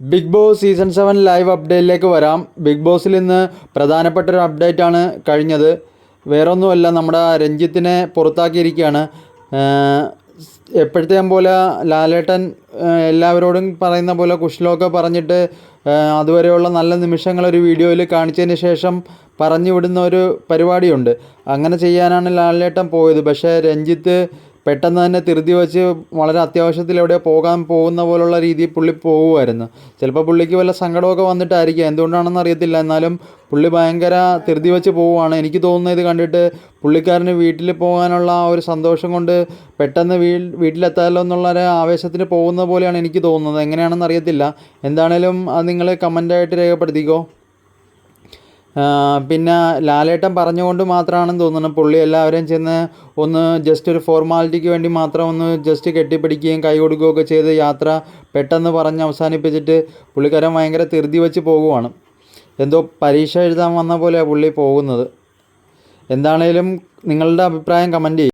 Big boss season seven live അപ്ഡേറ്റിലേക്ക് വരാം. Big ബോസിൽ ഇന്ന് പ്രധാനപ്പെട്ട ഒരു അപ്ഡേറ്റ് ആണ് കഴിഞ്ഞത്. വേറൊന്നുമല്ല നമ്മുടെ രഞ്ജിത്തിനെ പുറത്താക്കിയിരിക്കുകയാണ്. എപ്പോഴത്തെയും പോലെ ലാലേട്ടൻ എല്ലാവരോടും പറയുന്ന പോലെ കുശലമൊക്കെ പറഞ്ഞിട്ട് അതുവരെയുള്ള നല്ല നിമിഷങ്ങൾ ഒരു വീഡിയോയിൽ കാണിച്ചതിന് ശേഷം പറഞ്ഞു വിടുന്ന ഒരു പരിപാടിയുണ്ട്. അങ്ങനെ ചെയ്യാനാണ് ലാലേട്ടൻ പോയത്. പക്ഷേ രഞ്ജിത്ത് പെട്ടെന്ന് തന്നെ ധൃതി വെച്ച് വളരെ അത്യാവശ്യത്തിൽ എവിടെ പോകാൻ പോകുന്ന പോലുള്ള രീതിയിൽ പുള്ളി പോകുമായിരുന്നു ചിലപ്പോൾ പുള്ളിക്ക് വല്ല സങ്കടമൊക്കെ വന്നിട്ടായിരിക്കും. എന്തുകൊണ്ടാണെന്ന് അറിയത്തില്ല. എന്നാലും പുള്ളി ഭയങ്കര ധൃതി വെച്ച് പോവുകയാണ്. എനിക്ക് തോന്നുന്നത് ഇത് കണ്ടിട്ട് പുള്ളിക്കാരന് വീട്ടിൽ പോകാനുള്ള ആ ഒരു സന്തോഷം കൊണ്ട് പെട്ടെന്ന് വീ വീട്ടിലെത്താമല്ലോ എന്നുള്ള ഒരു ആവേശത്തിന് പോകുന്ന പോലെയാണ് എനിക്ക് തോന്നുന്നത്. എങ്ങനെയാണെന്ന് അറിയത്തില്ല. എന്താണേലും അത് നിങ്ങൾ കമന്റായിട്ട് രേഖപ്പെടുത്തിക്കോ. പിന്നെ ലാലേട്ടൻ പറഞ്ഞുകൊണ്ട് മാത്രമാണെന്ന് തോന്നുന്നു. പുള്ളി എല്ലാവരും ചെന്ന് ഒന്ന് ജസ്റ്റ് ഒരു ഫോർമാലിറ്റിക്ക് വേണ്ടി മാത്രം ഒന്ന് ജസ്റ്റ് കെട്ടിപ്പിടിക്കുകയും കൈ കൊടുക്കുകയൊക്കെ ചെയ്ത് യാത്ര പെട്ടെന്ന് പറഞ്ഞ് അവസാനിപ്പിച്ചിട്ട് പുള്ളിക്കാരൻ ഭയങ്കര ധൃതി വെച്ച് പോകുവാണ്. എന്തോ പരീക്ഷ എഴുതാൻ വന്ന പോലെയാണ് പുള്ളി പോകുന്നത്. എന്താണേലും നിങ്ങളുടെ അഭിപ്രായം കമന്റ് ചെയ്യും.